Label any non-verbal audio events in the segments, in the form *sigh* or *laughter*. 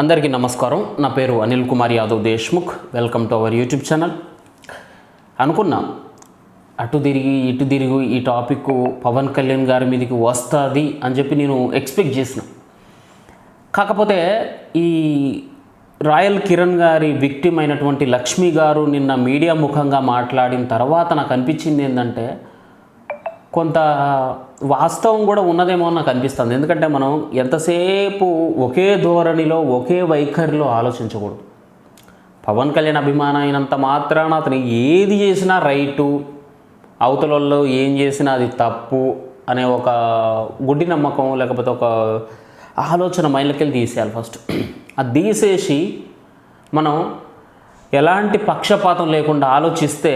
అందరికీ నమస్కారం. నా పేరు Anil Kumar Yadav Deshmukh. Welcome to our YouTube channel. అనుకున్నా అటు తిరిగి ఇటు తిరిగి ఈ టాపిక్ పవన్ కళ్యాణ్ గారి మీదకి వస్తుంది అని చెప్పి నేను ఎక్స్పెక్ట్ చేసిన. కాకపోతే ఈ రాయల్ కిరణ్ గారి విక్టిమ్ అయినటువంటి లక్ష్మి గారు నిన్న మీడియా ముఖంగా మాట్లాడిన తర్వాత నాకు అనిపించింది ఏంటంటే కొంత వాస్తవం కూడా ఉన్నదేమో నాకు అనిపిస్తుంది. ఎందుకంటే మనం ఎంతసేపు ఒకే ధోరణిలో ఒకే వైఖరిలో ఆలోచించకూడదు. పవన్ కళ్యాణ్ అభిమానం అయినంత మాత్రాన అతను ఏది చేసినా రైటు అవతలలో ఏం చేసినా అది తప్పు అనే ఒక గుడ్డి నమ్మకం లేకపోతే ఒక ఆలోచన మైండ్లకెళ్ళి తీసేయాలి ఫస్ట్. అది తీసేసి మనం ఎలాంటి పక్షపాతం లేకుండా ఆలోచిస్తే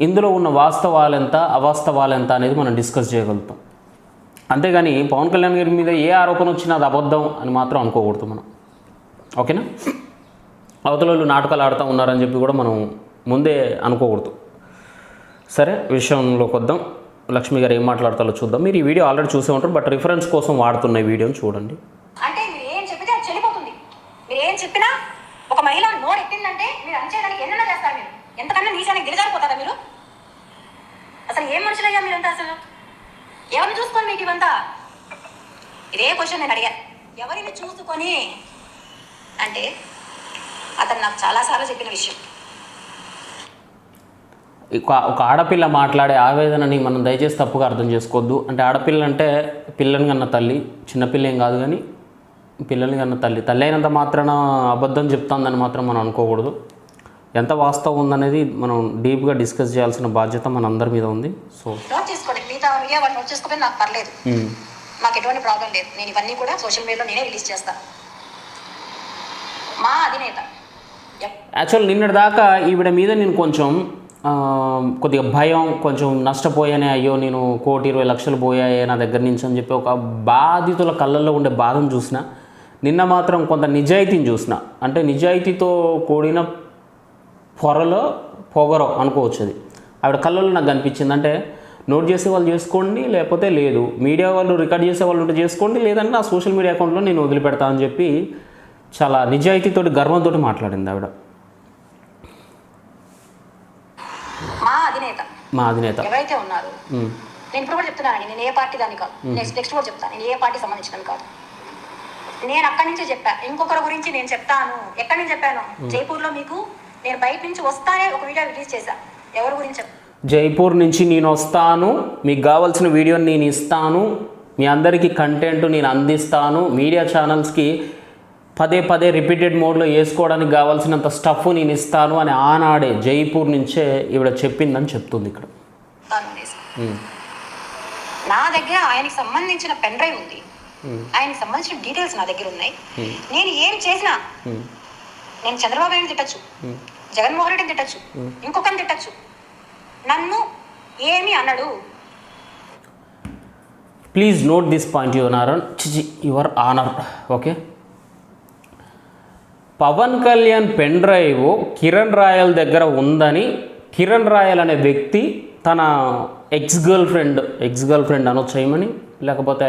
ఇందులో ఉన్న వాస్తవాలు ఎంత అవాస్తవాలు ఎంత అనేది మనం డిస్కస్ చేయగలుగుతాం. అంతేగాని పవన్ కళ్యాణ్ గారి మీద ఏ ఆరోపణ వచ్చినా అది అబద్ధం అని మాత్రం అనుకోకూడదు మనం. ఓకేనా? అవతల నాటకాలు ఆడుతూ ఉన్నారని చెప్పి కూడా మనం ముందే అనుకోకూడదు. సరే విషయంలోకి వద్దాం. లక్ష్మి గారు ఏం మాట్లాడతారో చూద్దాం. మీరు ఈ వీడియో ఆల్రెడీ చూసే ఉంటారు బట్ రిఫరెన్స్ కోసం వాడుతున్న ఈ వీడియోని చూడండి. అంటే మీరు ఏం చెప్పితే అది చెల్లిపోతుంది మీరు ఏం చెప్పినా ఒక మహిళ నోరు ఎత్తిందంటే మీరు అంచేదానికి ఎన్నైనా చేస్తారు మీరు. ఎంతకన్నా నీచానికి దిగజారిపోతారా మీరు? అసలు ఏం మనుషులయ్యా మీరంతా అసలు? ఎవరిని చూసుకొని మీకు ఇవంతా? ఇదే క్వశ్చన్ నేను అడిగా. ఎవరిని చూసుకొని అంటే అతను నాకు చాలాసార్లు చెప్పిన విషయం. ఒక ఒక ఆడపిల్ల మాట్లాడే ఆవేదనని మనం దయచేసి తప్పుగా అర్థం చేసుకోవద్దు. అంటే ఆడపిల్ల అంటే పిల్లని కన్న తల్లి చిన్నపిల్ల ఏం కాదు కానీ పిల్లల్ని కన్న తల్లి. తల్లి అయినంత మాత్రాన అబద్ధం చెప్తాందని మాత్రం మనం అనుకోకూడదు. ఎంత వాస్తవం ఉందనేది మనం డీప్గా డిస్కస్ చేయాల్సిన బాధ్యత మన అందరి మీద ఉంది. సో నోట్ చేసుకోండి మిగతా మీడియా వాళ్ళు నోట్ చేసుకోకపోతే నాకు పర్లేదు. నాకు ఎటువంటి ప్రాబ్లం లేదు. నేను ఇవన్నీ కూడా సోషల్ మీడియాలో నేనే రిలీజ్ చేస్తాను మా అధినేత. యాక్చువల్ నిన్నటి దాకా ఈవిడ మీద నేను కొంచెం కొద్దిగా భయం కొంచెం నష్టపోయానే అయ్యో నేను కోటి ఇరవై లక్షలు పోయాయే నా దగ్గర నుంచి అని చెప్పి ఒక బాధితుల కళ్ళల్లో ఉండే బాధను చూసిన. నిన్న మాత్రం కొంత నిజాయితీని చూసిన. అంటే నిజాయితీతో కూడిన పొరలో పొగరో అనుకోవచ్చు అది. ఆవిడ కళ్ళల్లో నాకు కనిపించింది. అంటే నోట్ చేసే వాళ్ళు చేసుకోండి లేకపోతే లేదు. మీడియా వాళ్ళు రికార్డ్ చేసే వాళ్ళు ఉంటే చేసుకోండి లేదంటే నా సోషల్ మీడియా అకౌంట్లో నేను వదిలిపెడతా అని చెప్పి చాలా నిజాయితీతోటి గర్వంతో మాట్లాడింది ఆవిడ. మా అధినేత. మా అధినేత. ఎవరైతే ఉన్నారో. నేను ఇప్పుడు కూడా చెప్తున్నానండి నేను ఏ పార్టీ దాన్ని కాదు. నెక్స్ట్ నెక్స్ట్ కూడా చెప్తాను నేను ఏ పార్టీ సంబంధించిన కాదు. నేను అక్కడి నుంచే చెప్పా ఇంకొకరి గురించి నేను చెప్తాను. ఎక్కడి నుంచి చెప్పాను? జైపూర్లో మీకు నేను బయట నుంచి వస్తానే ఒక వీడియో రిలీజ్ చేశా. ఎవరి గురించి జైపూర్ నుంచి నేను వస్తాను మీకు కావాల్సిన వీడియోని నేను ఇస్తాను మీ అందరికీ కంటెంట్ నేను అందిస్తాను మీడియా ఛానల్స్కి పదే పదే రిపీటెడ్ మోడ్లో వేసుకోవడానికి కావాల్సినంత స్టఫ్ నేను ఇస్తాను అని ఆనాడే జైపూర్ నుంచే ఈవిడ చెప్పిందని చెప్తుంది ఇక్కడ. నా దగ్గర ఆయనకి సంబంధించిన పెన్ డ్రైవ్ ఉంది. ఆయనకి సంబంధించిన డీటెయిల్స్ నా దగ్గర ఉన్నాయి. నేను ఏం చేసినా నేను చంద్రబాబు నాయుడు తిట్టచ్చు. జగన్మోహన్ రెడ్డిని తిట్టచ్చు. ఇంకొకరిని తిట్టచ్చు. నన్ను ఏమి అన్నాడు please note this point your honour చిచి your honour okay Pawan Kalyan pen drive Kiran Royal దగ్గర ఉందని కిరణ్ రాయల్ అనే వ్యక్తి తన ex girlfriend ex girlfriend అనొచ్చు ఏమని లేకపోతే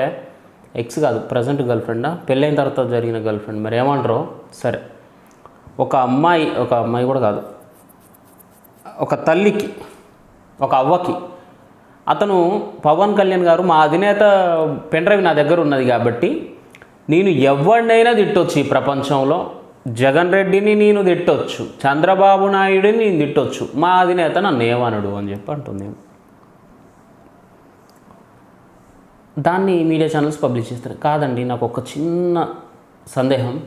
ఎక్స్ కాదు ప్రజెంట్ గర్ల్ ఫ్రెండా పెళ్ళైన తర్వాత జరిగిన గర్ల్ ఫ్రెండ్ మరి ఏమంటారో? సరే. ఒక అమ్మాయి ఒక అమ్మాయి కూడా కాదు. ఒక తల్లికి ఒక అవ్వకి. అతను పవన్ కళ్యాణ్ గారు మా అధినేత పెండ్రవి నా దగ్గర ఉన్నది కాబట్టి నేను ఎవరినైనా తిట్టొచ్చు ఈ ప్రపంచంలో. జగన్ రెడ్డిని నేను తిట్టొచ్చు. చంద్రబాబు నాయుడిని నేను తిట్టొచ్చు. మా అధినేత నన్ను ఏమనడు అని చెప్పి అంటుంది. దాన్ని మీడియా ఛానల్స్ పబ్లిష్ చేస్తారు. కాదండి నాకు ఒక చిన్న సందేహం.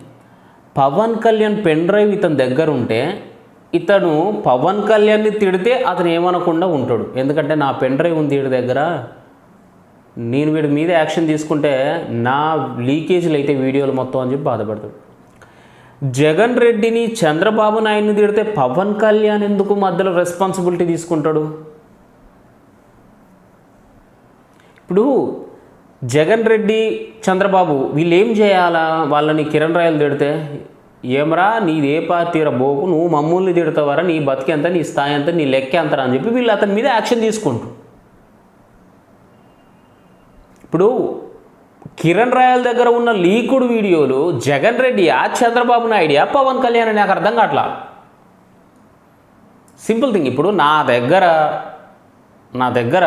పవన్ కళ్యాణ్ పెన్ డ్రైవ్ ఇతని దగ్గర ఉంటే ఇతను పవన్ కళ్యాణ్ని తిడితే అతను ఏమనకుండా ఉంటాడు. ఎందుకంటే నా పెన్ డ్రైవ్ ఉంది వీడి దగ్గర. నేను వీడి మీద యాక్షన్ తీసుకుంటే నా లీకేజీలు అయితే వీడియోలు మొత్తం అని చెప్పి బాధపడతాడు. జగన్ రెడ్డిని చంద్రబాబు నాయుడిని తిడితే పవన్ కళ్యాణ్ ఎందుకు మధ్యలో రెస్పాన్సిబిలిటీ తీసుకుంటాడు? ఇప్పుడు జగన్ రెడ్డి చంద్రబాబు వీళ్ళు ఏం చేయాలా? వాళ్ళని కిరణ్ రాయలు తిడితే ఏమరా? నీది ఏ పార్టీరా బోకు. నువ్వు మమ్మల్ని తిడతావరా? నీ బతికి ఎంత నీ స్థాయి ఎంత నీ లెక్క ఎంతరా అని చెప్పి వీళ్ళు అతని మీద యాక్షన్ తీసుకుంటారు. ఇప్పుడు కిరణ్ రాయల్ దగ్గర ఉన్న లీకుడ్ వీడియోలు జగన్ రెడ్డియా చంద్రబాబు నాయుడియా పవన్ కళ్యాణ్ నాకు అర్థం కావట్లా? Simple thing. ఇప్పుడు నా దగ్గర నా దగ్గర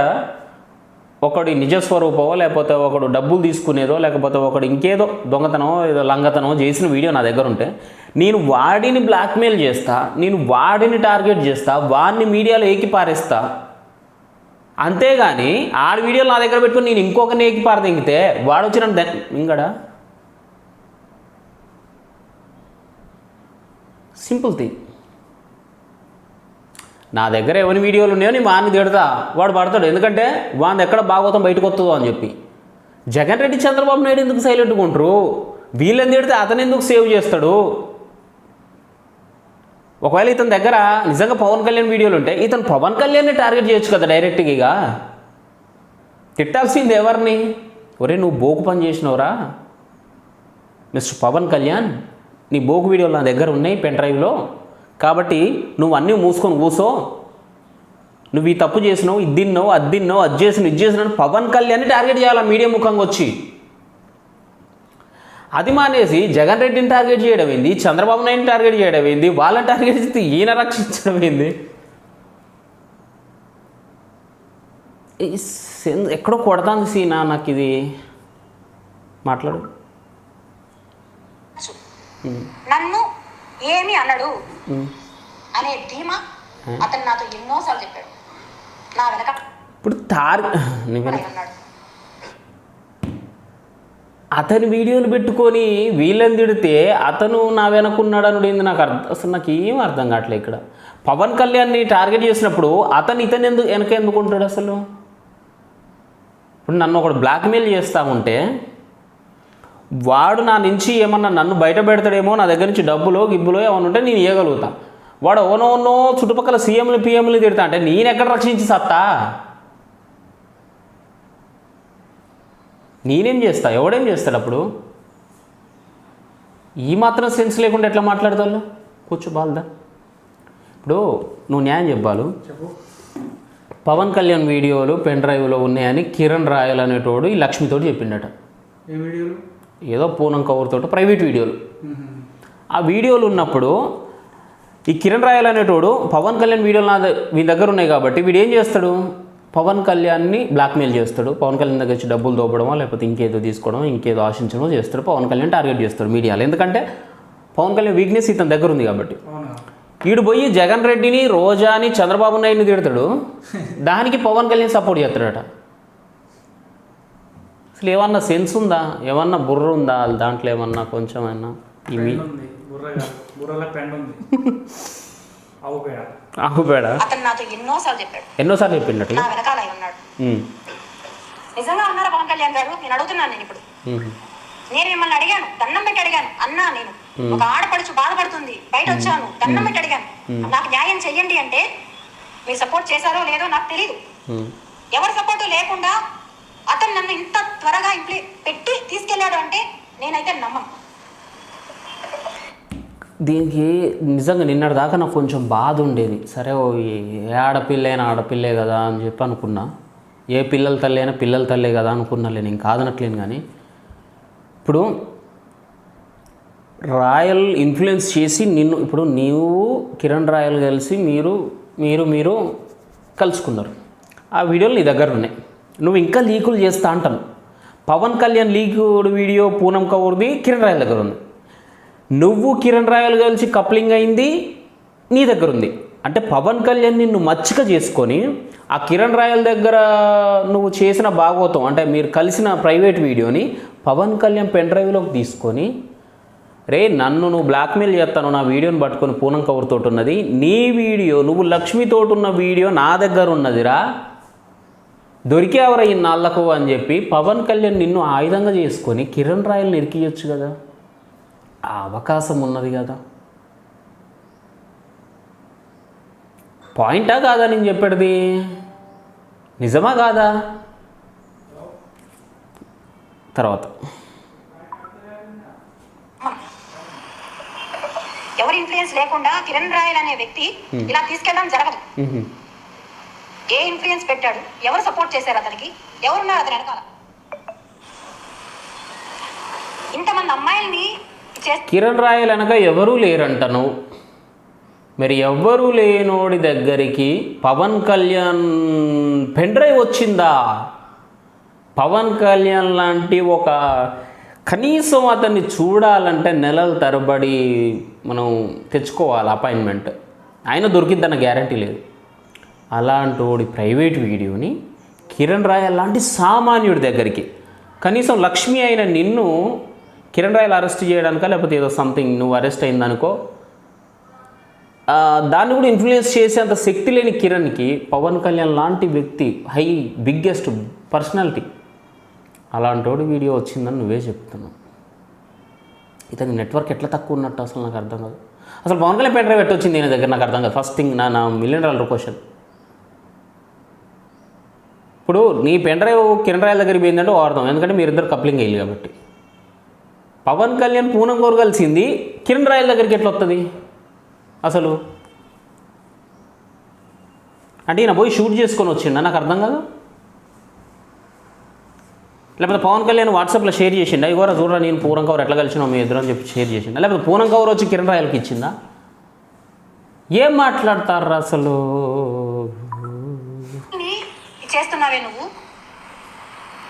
ఒకడి నిజస్వరూపమో లేకపోతే ఒకడు డబ్బులు తీసుకునేదో లేకపోతే ఒకడు ఇంకేదో దొంగతనమో ఏదో లంగతనమో చేసిన వీడియో నా దగ్గర ఉంటే నేను వాడిని బ్లాక్మెయిల్ చేస్తా నేను వాడిని టార్గెట్ చేస్తా వాడిని మీడియాలో ఏకి పారేస్తా. అంతేగాని ఆడి వీడియోలు నా దగ్గర పెట్టుకుని నేను ఇంకొకరిని ఏకి పారదెంగితే వాడు వచ్చిన ఇంగడా సింపుల్ థింగ్. నా దగ్గర ఎవరి వీడియోలు ఉన్నాయో నేను వాడిని తిడతా. వాడు పడతాడు. ఎందుకంటే వాడిని ఎక్కడ భాగవతం బయటకు వస్తుందో అని చెప్పి. జగన్ రెడ్డి చంద్రబాబు నాయుడు ఎందుకు సైలెంట్గా ఉంటారు? వీళ్ళని తిడితే అతను ఎందుకు సేవ్ చేస్తాడు? ఒకవేళ ఇతని దగ్గర నిజంగా పవన్ కళ్యాణ్ వీడియోలు ఉంటే ఇతను పవన్ కళ్యాణ్ని టార్గెట్ చేయొచ్చు కదా డైరెక్ట్గా ఇక తిట్టాల్సింది ఎవరిని? ఒరే నువ్వు బోకు పని చేసినవరా? మిస్టర్ పవన్ కళ్యాణ్ నీ బోకు వీడియోలు నా దగ్గర ఉన్నాయి పెన్ డ్రైవ్లో. కాబట్టి నువ్వు అన్నీ మూసుకొని కూసో. నువ్వు ఈ తప్పు చేసినావు ఇది తిన్నావు అది తిన్నావు అది చేసిన ఇది చేసినావు పవన్ కళ్యాణ్ని టార్గెట్ చేయాలి మీడియా ముఖంగా వచ్చి? అది మానేసి జగన్ రెడ్డిని టార్గెట్ చేయడం ఏంది? చంద్రబాబు నాయుడిని టార్గెట్ చేయడం ఏంది? వాళ్ళని టార్గెట్ చేస్తే ఈయన రక్షించడం ఏంది? ఈ ఎక్కడో కొడతాను సీనా నాకు ఇది. మాట్లాడు. నన్ను ఏమి అన్నాడు ఉమ్. అనే ధీమా అతను నాతో ఎన్నోసార్లు చెప్పాడు. నా వెనక ఇప్పుడు అన్నాడు అతని వీడియోలు పెట్టుకొని వీళ్ళని తిడితే అతను నా వెనకున్నాడు అనుడింది నాకు అర్థం అసలు నాకు ఏం అర్థం కావట్లే ఇక్కడ. పవన్ కళ్యాణ్ని టార్గెట్ చేసినప్పుడు అతను ఇతను ఎందుకు వెనక ఎందుకు ఉంటాడు అసలు? ఇప్పుడు నన్ను ఒకడు బ్లాక్మెయిల్ చేస్తా ఉంటే వాడు నా నుంచి ఏమన్నా నన్ను బయట పెడతాడేమో నా దగ్గర నుంచి డబ్బులో గిబ్బులో ఏమన్నా ఉంటే నేను ఇవ్వగలుగుతా వాడు ఓనో ఓనో చుట్టుపక్కల సీఎంలు పిఎంలు తిడతా అంటే నేను ఎక్కడ రక్షించి సత్తా? నేనేం చేస్తా? ఎవడేం చేస్తాడు అప్పుడు? ఈ మాత్రం సెన్స్ లేకుండా ఎట్లా మాట్లాడతావు కూర్చో బాల్దా. ఇప్పుడు నువ్వు న్యాయం చెప్పాలి. చెప్పు. పవన్ కళ్యాణ్ వీడియోలు పెన్ డ్రైవ్లో ఉన్నాయని కిరణ్ రాయల్ అనేటోడు ఈ లక్ష్మితోటి చెప్పిండట. ఏ వీడియోలు? ఏదో పూనం కవర్తోటి ప్రైవేట్ వీడియోలు ఆ వీడియోలు ఉన్నప్పుడు ఈ కిరణ్ రాయల్ అనేటోడు పవన్ కళ్యాణ్ వీడియోలు నా మీ దగ్గర ఉన్నాయి కాబట్టి వీడు ఏం చేస్తాడు? పవన్ కళ్యాణ్ని బ్లాక్మెయిల్ చేస్తాడు. పవన్ కళ్యాణ్ దగ్గర వచ్చి డబ్బులు దోపడమో లేకపోతే ఇంకేదో తీసుకోవడం ఇంకేదో ఆశించడమో చేస్తాడు. పవన్ కళ్యాణ్ టార్గెట్ చేస్తాడు మీడియాలో. ఎందుకంటే పవన్ కళ్యాణ్ వీక్నెస్ ఇతని దగ్గర ఉంది కాబట్టి. వీడు పోయి జగన్ రెడ్డిని రోజాని చంద్రబాబు నాయుడిని తిడతాడు. దానికి పవన్ కళ్యాణ్ సపోర్ట్ చేస్తాడట. అసలు ఏమన్నా సెన్స్ ఉందా? ఏమన్నా బుర్ర ఉందా? దాంట్లో ఏమన్నా కొంచెం అయినా ఇవి పెండ్ ఉంది. బుర్ర కాదు. బుర్రలో పెండ్ ఉంది. *laughs* ఆవు పేడ. ఆకుపేడ అతను నాతో ఎన్నోసార్లు చెప్పాడు. ఎన్నోసార్లు చెప్పిండట? నా వెనకాల అయి ఉన్నాడు. నిజంగా అన్నారా పవన్ కళ్యాణ్ గారు? నేను అడుగుతున్నాను నేను ఇప్పుడు. నేను మిమ్మల్ని అడిగాను. దండం పెట్టి అడిగాను. అన్నా నేను. ఒక ఆడపడుచు బాధపడుతుంది. బయట వచ్చాను. దండం పెట్టి అడిగాను. నాకు న్యాయం చెయ్యండి అంటే మీరు సపోర్ట్ చేశారో లేదో నాకు తెలియదు. ఎవరి సపోర్టు లేకుండా అతను నన్ను ఇంత త్వరగా ఇంప్లీ పెట్టి తీసుకెళ్ళాడు అంటే నేనైతే నమ్మను. దీనికి నిజంగా నిన్నటి దాకా నాకు కొంచెం బాధ ఉండేది. సరే ఓ ఏ ఆడపిల్ల అయినా ఆడపిల్లే కదా అని చెప్పి అనుకున్నా. ఏ పిల్లల తల్లి అయినా పిల్లల తల్లే కదా అనుకున్నా నేను కాదనట్లేను కానీ. ఇప్పుడు రాయల్ ఇన్ఫ్లుయెన్స్ చేసి నిన్ను ఇప్పుడు నీవు కిరణ్ రాయల్ కలిసి మీరు మీరు మీరు కలుసుకున్నారు. ఆ వీడియోలు నీ దగ్గర ఉన్నాయి. నువ్వు ఇంకా లీకులు చేస్తా అంటాను. పవన్ కళ్యాణ్ లీకుడు వీడియో పూనం కౌర్ది కిరణ్ రాయల్ దగ్గర ఉంది. నువ్వు కిరణ్ రాయల్ కలిసి కప్లింగ్ అయింది నీ దగ్గర ఉంది. అంటే పవన్ కళ్యాణ్ నిన్ను మచ్చిక చేసుకొని ఆ కిరణ్ రాయల్ దగ్గర నువ్వు చేసిన భాగవతం అంటే మీరు కలిసిన ప్రైవేట్ వీడియోని పవన్ కళ్యాణ్ పెన్ డ్రైవ్లోకి తీసుకొని రే నన్ను నువ్వు బ్లాక్మెయిల్ చేస్తాను నా వీడియోని పట్టుకొని పూనం కవర్తో ఉన్నది నీ వీడియో నువ్వు లక్ష్మితోటి ఉన్న వీడియో నా దగ్గర ఉన్నదిరా. దొరికేవరా ఇన్నాళ్ళకు అని చెప్పి పవన్ కళ్యాణ్ నిన్ను ఆయుధంగా చేసుకొని కిరణ్ రాయల్ని ఇరికియొచ్చు కదా. ఆ అవకాశం ఉన్నది కదా. పాయింటా కాదా నేను చెప్పేది? నిజమా కాదా? తర్వాత. ఎవరి ఇన్ఫ్లుయెన్స్ లేకుండా కిరణ్ రాయల్ అనే వ్యక్తి ఇలా తీసుకెళ్ళడం జరగదు. ఏ ఇన్ఫ్లుయెన్స్ పెట్టాడు? ఎవరు సపోర్ట్ చేశారు అతనికి? ఎవరున్నారు అతని వెనకాల? ఇంతమంది అమ్మాయిల్ని కిరణ్ రాయల్ అనగా ఎవరూ లేరంటను. మరి ఎవ్వరూ లేనోడి దగ్గరికి పవన్ కళ్యాణ్ పెన్ డ్రైవ్ వచ్చిందా? పవన్ కళ్యాణ్ లాంటి ఒక కనీసం అతన్ని చూడాలంటే నెలల తరబడి మనం తెచ్చుకోవాలి అపాయింట్మెంట్. ఆయన దొరికిద్దన్న గ్యారంటీ లేదు. అలాంటి వాడి ప్రైవేట్ వీడియోని కిరణ్ రాయల్ లాంటి సామాన్యుడి దగ్గరికి కనీసం లక్ష్మి అయిన నిన్ను కిరణ్ రాయలు అరెస్ట్ చేయడానిక లేకపోతే ఏదో సంథింగ్ నువ్వు అరెస్ట్ అయిందనుకో? దాన్ని కూడా ఇన్ఫ్లుయెన్స్ చేసేంత శక్తి లేని కిరణ్కి పవన్ కళ్యాణ్ లాంటి వ్యక్తి హై బిగ్గెస్ట్ పర్సనాలిటీ అలాంటోడి వీడియో వచ్చిందని నువ్వే చెప్తున్నావు. ఇతని నెట్వర్క్ ఎట్లా తక్కువ ఉన్నట్టు అసలు నాకు అర్థం కాదు. అసలు పవన్ కళ్యాణ్ పెన్ డ్రైవ్ ఎట్టొచ్చింది నేను దగ్గర? నాకు అర్థం కాదు. ఫస్ట్ థింగ్ నా నా మిలియన్ డాలర్ క్వశ్చన్. ఇప్పుడు నీ పెన్ డ్రైవ్ కిరణ్ రాయల్ దగ్గరికి పోయిందంటే వాడదాం ఎందుకంటే మీరిద్దరు కప్లింగ్ అయ్యి కాబట్టి. పవన్ కళ్యాణ్ పూనం కోరగలిసింది కిరణ్ రాయల దగ్గరికి ఎట్లా వస్తుంది అసలు? అంటే ఈయన పోయి షూట్ చేసుకొని వచ్చిండా? నాకు అర్థం కాదు. లేకపోతే పవన్ కళ్యాణ్ వాట్సాప్లో షేర్ చేసిండా? ఇవ్వరా చూడరా నేను పూరం కవర్ ఎట్లా కలిసినా మీ ఇద్దరు అని చెప్పి షేర్ చేసిండా? లేకపోతే పూనం కవర్ వచ్చి కిరణ్ రాయలకి ఇచ్చిందా? ఏం మాట్లాడతారా అసలు? చేస్తున్నావే నువ్వు?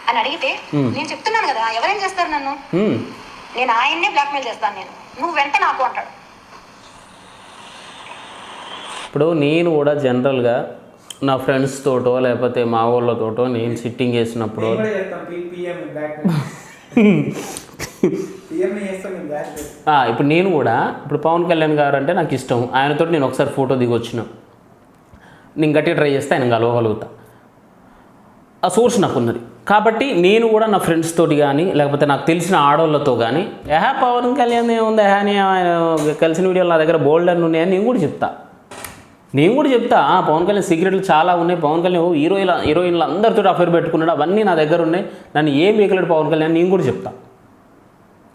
అని అడిగితే నేను చెప్తున్నాను కదా ఎవరేం చేస్తారు నన్ను. నేను ఆయన్నే బ్లాక్మెయిల్ చేస్తాను నేను. నువ్వు వెంట నాకు అంటాడు ఇప్పుడు నేను కూడా జనరల్గా నా ఫ్రెండ్స్ తోటో లేకపోతే మా వాళ్ళతోటో నేను సిట్టింగ్ చేసినప్పుడు *laughs* ఇప్పుడు నేను కూడా ఇప్పుడు పవన్ కళ్యాణ్ గారు అంటే నాకు ఇష్టం. ఆయనతో నేను ఒకసారి ఫోటో దిగి వచ్చిన నేను గట్టిగా ట్రై చేస్తే ఆయన కలవగలుగుతా ఆ సోర్స్ నాకు ఉన్నది కాబట్టి నేను కూడా నా ఫ్రెండ్స్ తోటి కానీ లేకపోతే నాకు తెలిసిన ఆడవాళ్ళతో కానీ ఏహా పవన్ కళ్యాణ్ ఏముంది? ఏహా అని ఆయన కలిసిన వీడియోలు నా దగ్గర బోల్డ్ అని ఉన్నాయని నేను కూడా చెప్తా. నేను కూడా చెప్తా పవన్ కళ్యాణ్ సీక్రెట్లు చాలా ఉన్నాయి. పవన్ కళ్యాణ్ హీరోయిన్ హీరోయిన్లు అందరితో అఫేర్ పెట్టుకున్నాడు. అవన్నీ నా దగ్గర ఉన్నాయి. నన్ను ఏం మిగలడు పవన్ కళ్యాణ్? నేను కూడా చెప్తా.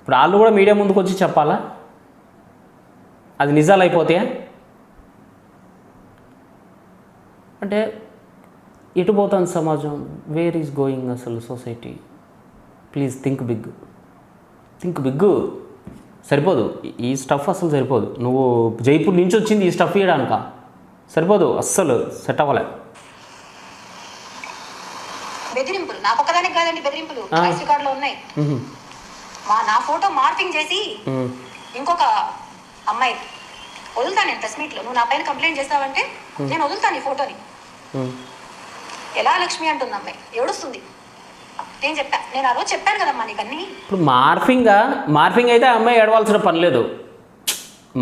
ఇప్పుడు వాళ్ళు కూడా మీడియా ముందుకు వచ్చి చెప్పాలా? అది నిజాలు అయిపోతాయా అంటే ఎటు పోతుంది సమాజం? వేర్ ఈజ్ గోయింగ్ అసలు society please think big think big సరిపోదు. ఈ- స్టఫ్ అసలు సరిపోదు. నువ్వు జైపూర్ నుంచి వచ్చింది ఈ స్టఫ్ ఇవ్వడానిక సరిపోదు. అస్సలు సెట్ అవ్వలే. బెదిరింపులు. నాకు ఒక్కదానికి కాదండి బెదిరింపులు. ఆ. వాయిస్ రికార్డులో ఉన్నాయి. మా నా ఫోటో మార్పింగ్ చేసి. ఇంకొక అమ్మాయి వదులుతాను నేను ప్రెస్ మీట్లో. నువ్వు నా పైన కంప్లైంట్ చేస్తావంటే నేను వదులుతాను ఈ ఫోటోని. ఎలా లక్ష్మి అంటుంది అమ్మాయి? ఏడుస్తుంది. నేను చెప్పా నేను ఆ రోజు చెప్పాను కదమ్మా నీకు అన్నీ ఇప్పుడు మార్ఫింగా మార్ఫింగ్ అయితే అమ్మాయి ఏడవలసిన పని లేదు.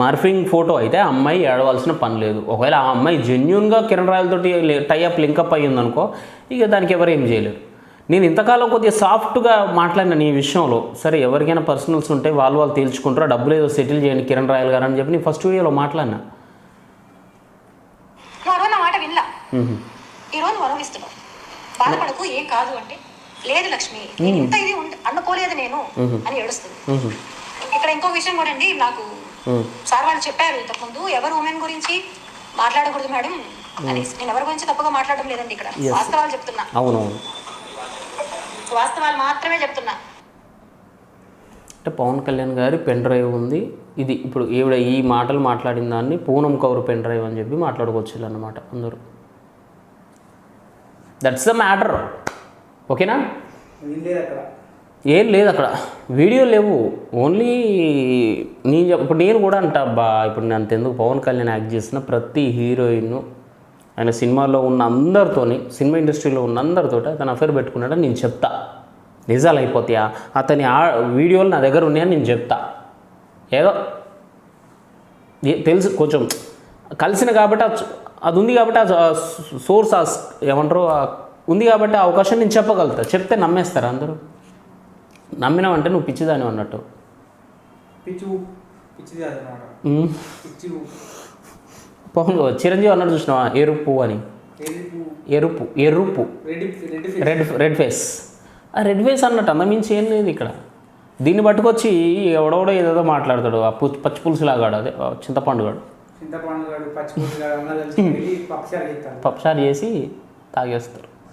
మార్ఫింగ్ ఫోటో అయితే అమ్మాయి ఏడవలసిన పని లేదు. ఒకవేళ ఆ అమ్మాయి జెన్యున్గా కిరణ్ రాయలతోటి టైఅప్ లింకప్ అయ్యిందనుకో ఇక దానికి ఎవరు ఏం చేయలేరు. నేను ఇంతకాలం కొద్దిగా సాఫ్ట్గా మాట్లాడిన నీ విషయంలో సరే ఎవరికైనా పర్సనల్స్ ఉంటే వాళ్ళు వాళ్ళు తేల్చుకుంటారో డబ్బులు ఏదో సెటిల్ చేయండి కిరణ్ రాయల్ గారు అని చెప్పి నేను ఫస్ట్ వీడియోలో మాట్లాడినా. మాట వినలా మ్హూ. ఈ రోజు నువ్వు అనుభవిస్తున్నావు బాధపడకు ఏం కాదు అంటే లేదు లక్ష్మి నేను ఇంత ఇది అనుకోలేదు నేను అని ఏడుస్తుంది. ఇక్కడ ఇంకో విషయం కూడా అండి నాకు. సార్ వాళ్ళు చెప్పారు ఇంతకుముందు ఎవరు ఉమెన్ గురించి మాట్లాడకూడదు మేడం అని నేను ఎవరి గురించి తప్పుగా మాట్లాడడం లేదండి ఇక్కడ. వాస్తవాలు చెప్తున్నా. అవునవును. వాస్తవాలు మాత్రమే చెప్తున్నా. అంటే పవన్ కళ్యాణ్ గారి పెన్ డ్రైవ్ ఉంది. ఇది ఇప్పుడు ఈవిడ ఈ మాటలు మాట్లాడిన దాన్ని పూనం కౌరు పెన్ డ్రైవ్ అని చెప్పి మాట్లాడుకోవచ్చు అన్నమాట అందరూ. దట్స్ ద మ్యాటర్ ఓకేనా ఏం లేదు అక్కడ. వీడియో లేవు. ఓన్లీ నేను ఇప్పుడు నేను కూడా అంటా అబ్బా ఇప్పుడు నేను అంతెందుకు పవన్ కళ్యాణ్ యాక్ట్ చేసిన ప్రతి హీరోయిన్ ఆయన సినిమాలో ఉన్న అందరితోని సినిమా ఇండస్ట్రీలో ఉన్న అందరితోటి అతను అఫేర్ పెట్టుకున్నాడని నేను చెప్తా. నిజాలు అయిపోతాయా? అతని ఆ వీడియోలు నా దగ్గర ఉన్నాయని నేను చెప్తా. ఏదో తెలుసు కొంచెం కలిసిన కాబట్టి అది ఉంది కాబట్టి ఆ సోర్స్ ఆ ఏమంటారు ఉంది కాబట్టి ఆ అవకాశం నేను చెప్పగలుగుతా. చెప్తే నమ్మేస్తారా అందరూ. నమ్మినావంటే నువ్వు పిచ్చిదాని అన్నట్టు. పిచ్చి. పిచ్చి. పవన్ చిరంజీవి అన్నాడు చూసినావా? ఎరుపు అని. ఎరుపు. ఎరుపు. Red red face. ఆ రెడ్ ఫేస్ అన్నట్టు అంతమించి ఏం లేదు ఇక్కడ. దీన్ని పట్టుకొచ్చి ఎవడెవడో ఏదేదో మాట్లాడతాడు. ఆ పు పచ్చి పులుసు లాగాడు అదే ఆ చింతపండు గాడు పప్పుచారు చేసి తాగేస్తారు.